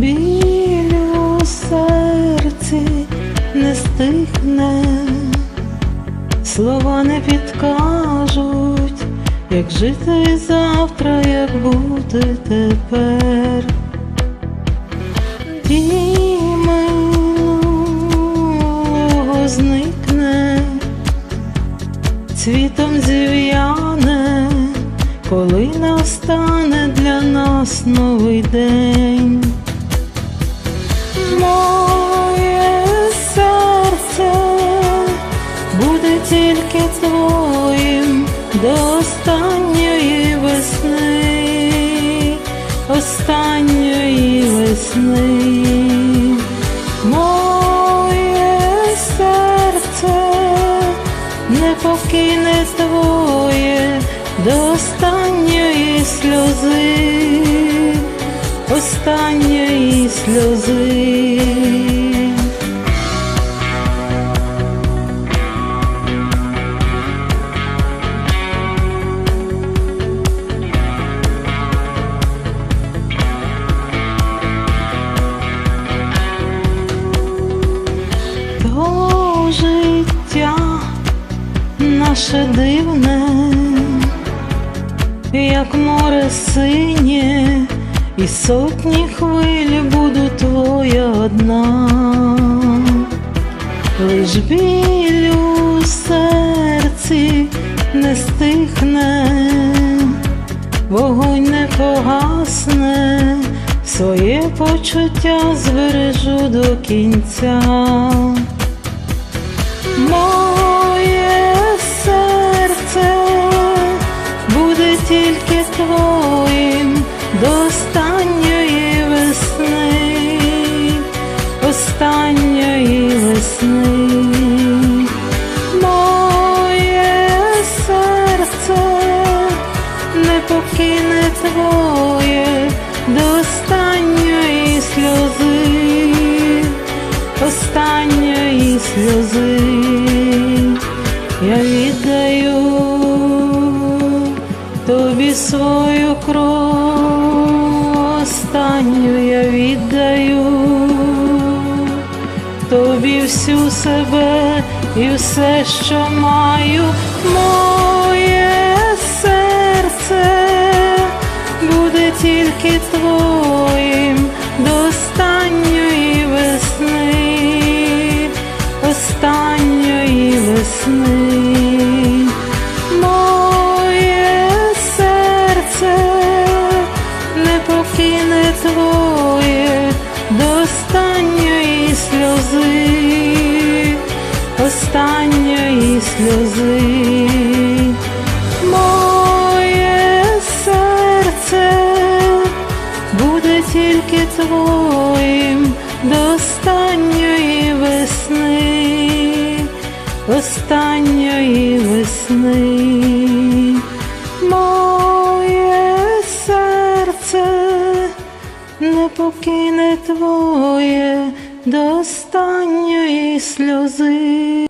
біль серці не стихне, слова не підкажуть, як жити завтра, як бути тепер. Минулого зникне, цвітом зів'яне, коли настане для нас новий день. Останньої весни. Моє серце не покине твоє до останньої сльози, останньої сльози. То життя наше дивне, як море синє, і сотні хвиль буду твоя одна, лиш біль у серці не стихне, вогонь не погасне, своє почуття збережу до кінця. Моє серце буде тільки твоїм до останньої весни, останньої весни. Моє серце не покине твоє до останньої сльози останньої сльози я віддаю тобі свою кров, останню я віддаю тобі всю себе і все, що маю, тільки твоїм до останньої весни, останньої весни. Моє серце не покине твоє до останньої сльози, останньої сльози. Тільки твоїм до останньої весни, останньої весни. Моє серце не покине твоє до останньої сльози.